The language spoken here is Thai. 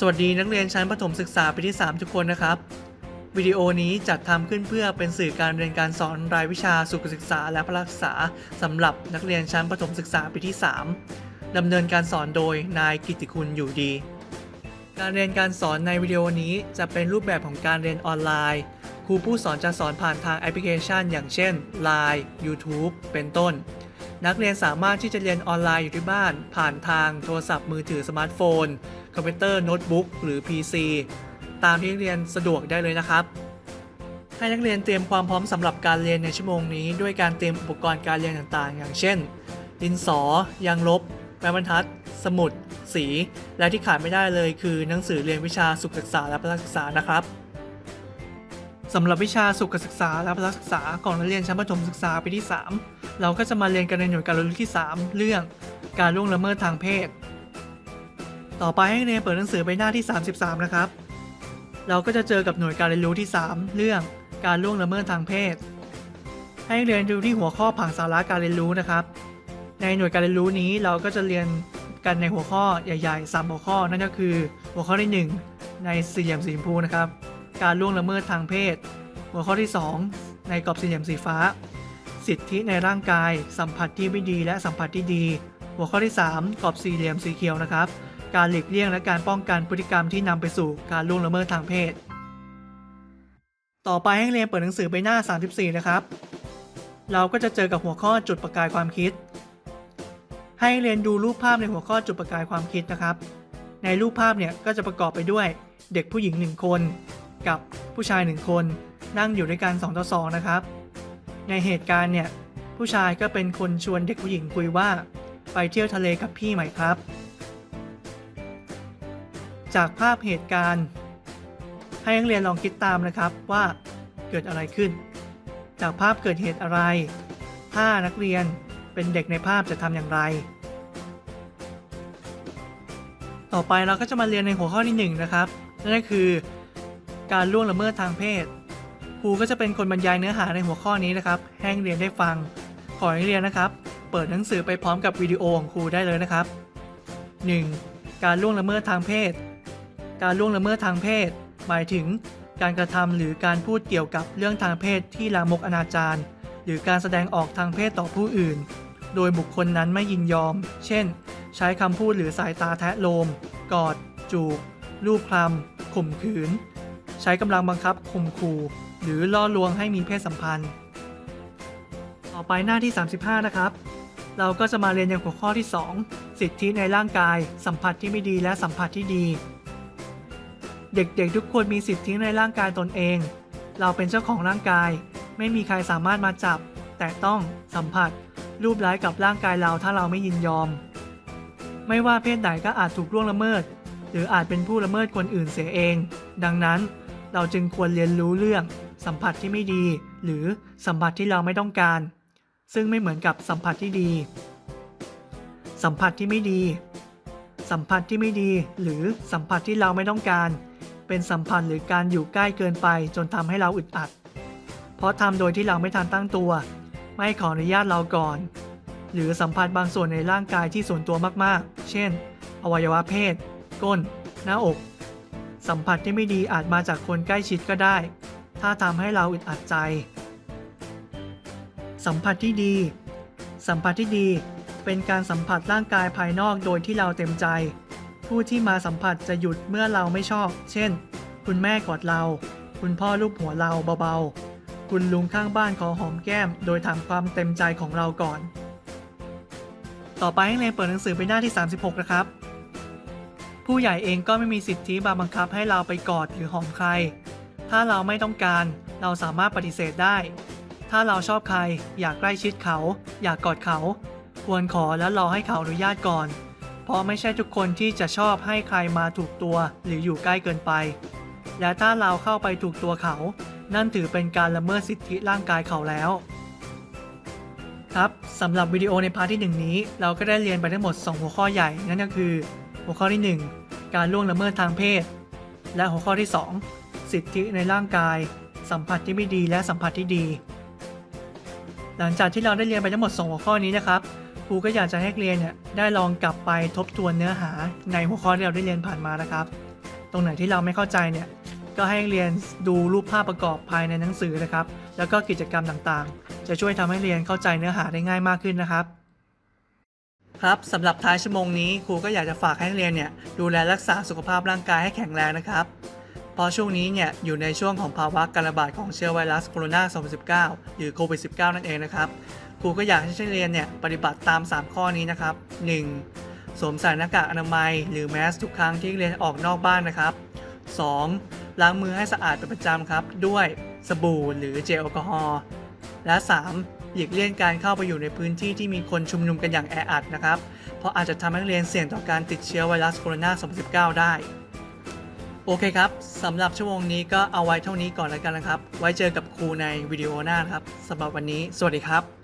สวัสดีนักเรียนชั้นประถมศึกษาปีที่ 3 ทุกคนนะครับ วิดีโอนี้จัดทำขึ้นเพื่อเป็นสื่อการเรียนการสอนรายวิชาสุขศึกษาและพละศึกษาสำหรับนักเรียนชั้นประถมศึกษาปีที่ 3ดำเนินการสอนโดยนายกิตติคุณอยู่ดี การเรียนการสอนในวิดีโอนี้จะเป็นรูปแบบของการเรียนออนไลน์ ครูผู้สอนจะสอนผ่านทางแอปพลิเคชัน อย่างเช่น Line YouTube เป็นต้นนักเรียนสามารถที่จะเรียนออนไลน์อยู่ที่บ้าน ผ่านทางโทรศัพท์มือถือสมาร์ทโฟน คอมพิวเตอร์โน้ตบุ๊กหรือ PC ตามที่นักเรียนสะดวกได้เลยนะครับ ให้นักเรียนเตรียมความพร้อมสำหรับการเรียนในชั่วโมงนี้ด้วยการเตรียมอุปกรณ์การเรียนต่างๆ อย่างเช่น ดินสอ ยางลบแม้บรรทัด สมุด สี และที่ขาดไม่ได้เลยคือหนังสือเรียนวิชาสุขศึกษาและพละศึกษานะครับสำหรับวิชาสุขศึกษาและพละศึกษาของนักเรียนชั้นประถมศึกษาปีที่ 3 เราก็จะมาเรียนกันในหน่วยการเรียนที่ 3 เรื่อง การล่วงละเมิดทางเพศ ต่อไปให้เรียนเปิดหนังสือไปหน้าที่ 33 นะครับ เราก็จะเจอกับหน่วยการเรียนรู้ที่ 3 เรื่องการล่วงละเมิดทางเพศ ให้เรียนดูที่หัวข้อผังสาระการเรียนรู้นะครับ ในหน่วยการเรียนรู้นี้เราก็จะเรียนกันในหัวข้อใหญ่ๆ3หัวข้อนั่นก็คือ หัวข้อที่ 1 ในสี่เหลี่ยมสีชมพูนะครับ การล่วงละเมิดทางเพศ หัวข้อที่ 2 ในกรอบสี่เหลี่ยมสีฟ้า สิทธิในร่างกาย สัมผัสที่ไม่ดีและสัมผัสที่ดี หัวข้อที่ 3 กรอบสี่เหลี่ยมสีเขียวนะครับ การหลีกเลี่ยงและการป้องกันพฤติกรรมที่นำไปสู่การล่วงละเมิดทางเพศ ต่อไปให้เรียนเปิดหนังสือไปหน้า 34 นะครับ เราก็จะเจอกับหัวข้อจุดประกายความคิด ให้เรียนดูรูปภาพในหัวข้อจุดประกายความคิดนะครับ ในรูปภาพเนี่ยก็จะประกอบไปด้วยเด็กผู้หญิง 1 คน กับผู้ชาย 1 คน นั่งอยู่ด้วยกัน2ต่อ2นะครับ ในเหตุการณ์เนี่ยผู้ชายก็เป็นคนชวนเด็กผู้หญิงคุยว่า ไปเที่ยวทะเลกับพี่ไหมครับ จากภาพเหตุการณ์ ให้นักเรียนลองคิดตามนะครับว่าเกิดอะไรขึ้น จากภาพเกิดเหตุอะไร ถ้านักเรียนเป็นเด็กในภาพจะทำอย่างไร ต่อไปเราก็จะมาเรียนในหัวข้อที่หนึ่งนะครับนั่นก็คือ การล่วงละเมิดทางเพศครูก็จะเป็นคนบรรยายเนื้อหาในหัวข้อนี้นะครับให้นักเรียนได้ฟังขอให้เรียนนะครับ เปิดหนังสือไปพร้อมกับวิดีโอของครูได้เลยนะครับ 1. การล่วงละเมิดทางเพศ การล่วงละเมิดทางเพศ หมายถึง การกระทำหรือการพูดเกี่ยวกับเรื่องทางเพศที่ลามกอนาจารหรือการแสดงออกทางเพศต่อผู้อื่น โดยบุคคลนั้นไม่ยินยอม เช่น ใช้คำพูดหรือสายตาแทะโลม กอด จูบรูปคลำข่มขืน ใช้กำลังบังคับข่มขู่ หรือล่อลวงให้มีเพศสัมพันธ์ ต่อไปหน้าที่ 35 นะครับ เราก็จะมาเรียนในหัวข้อที่ 2 สิทธิในร่างกาย สัมผัสที่ไม่ดีและสัมผัสที่ดี เด็กๆ ทุกคนมีสิทธิในร่างกายตนเอง เราเป็นเจ้าของร่างกาย ไม่มีใครสามารถมาจับ แต่ต้องสัมผัส รูปร้ายกับร่างกายเราถ้าเราไม่ยินยอม ไม่ว่าเพศใดก็อาจถูกล่วงละเมิด หรืออาจเป็นผู้ละเมิดคนอื่นเสียเอง ดังนั้นเราจึงควรเรียนรู้เรื่อง สัมผัสที่ไม่ดี หรือสัมผัสที่เราไม่ต้องการ ซึ่งไม่เหมือนกับสัมผัสที่ดี สัมผัสที่ไม่ดี สัมผัสที่ไม่ดี หรือสัมผัสที่เราไม่ต้องการ เป็นสัมผัสหรือการอยู่ใกล้เกินไปจนทำให้เราอึดอัด เพราะทำโดยที่เราไม่ทันตั้งตัว ไม่ขออนุญาตเราก่อน หรือสัมผัสบางส่วนในร่างกายที่ส่วนตัวมากๆ เช่น อวัยวะเพศ ก้น หน้าอก สัมผัสที่ไม่ดีอาจมาจากคนใกล้ชิดก็ได้ ถ้าทำให้เราอึดอัดใจ สัมผัสที่ดี สัมผัสที่ดีเป็นการสัมผัสร่างกายภายนอกโดยที่เราเต็มใจ ผู้ที่มาสัมผัสจะหยุดเมื่อเราไม่ชอบ เช่น คุณแม่กอดเรา คุณพ่อลูบหัวเราเบาๆ คุณลุงข้างบ้านขอหอมแก้ม โดยถามความเต็มใจของเราก่อน ต่อไปให้เรียนเปิดหนังสือไปหน้าที่ 36 นะครับ ผู้ใหญ่เองก็ไม่มีสิทธิมาบังคับให้เราไปกอดหรือหอมใคร ถ้าเราไม่ต้องการเราสามารถปฏิเสธได้ ถ้าเราชอบใครอยากใกล้ชิดเขา อยากกอดเขา ควรขอและรอให้เขาอนุญาตก่อน เพราะไม่ใช่ทุกคนที่จะชอบให้ใครมาถูกตัวหรืออยู่ใกล้เกินไป และถ้าเราเข้าไปถูกตัวเขา นั่นถือเป็นการละเมิดสิทธิร่างกายเขาแล้ว ครับสำหรับวิดีโอในพาร์ทที่ 1 นี้ เราก็ได้เรียนไปทั้งหมด 2 หัวข้อใหญ่นั่นก็คือ หัวข้อที่ 1 การล่วงละเมิดทางเพศ และหัวข้อที่ 2 สิทธิในร่างกาย สัมผัสที่ไม่ดีและสัมผัสที่ดี หลังจากที่เราได้เรียนไปทั้งหมด 2 หัวข้อนี้นะครับ ครูก็อยากจะให้เรียนเนี่ยได้ลองกลับไปทบทวนเนื้อหาในหัวข้อที่เราได้เรียนผ่านมานะครับใรงไหนที่เราไม่เข้าใจเนี่ยก็ให้เรียนดูรูปภาพประกอบภายในหนังสือนะครับ แล้วก็กิจกรรมต่างๆ จะช่วยทำให้เรียนเข้าใจเนื้อหาได้ง่ายมากขึ้นนะครับ ครับสำหรับท้ายชั่วโมงนี้ครูก็อยากจะฝากให้เรียนเนี่ยดูแลรักษาสุขภาพร่างกายให้แข็งแรงนะครับ เพราะช่วงนี้เนี่ยอยู่ในช่วงของภาวะการระบาดของเชื้อไวรัสโคโรนา 2019 หรือโควิด -19 นั่นเองนะครับ ครูก็อยากให้นักเรียนเนี่ยปฏิบัติตาม 3 ข้อนี้นะครับ 1. สวมใส่หน้ากากอนามัย หรือแมสทุกครั้งที่เรียนออกนอกบ้านนะครับ 2. ล้างมือให้สะอาดเป็นประจำครับ ด้วยสบู่หรือเจลแอลกอฮอล์ และ 3. หลีกเลี่ยงการเข้าไปอยู่ในพื้นที่ที่มีคนชุมนุมกันอย่างแออัดนะครับ เพราะอาจจะทำให้นักเรียนเสี่ยงต่อการติดเชื้อไวรัสโคโรนา 2019 ได้ โอเคครับสำหรับชั่วโมงนี้ก็เอาไว้เท่านี้ก่อนแล้วกันนะครับ ไว้เจอกับครูในวิดีโอหน้าครับสำหรับวันนี้ สวัสดีครับ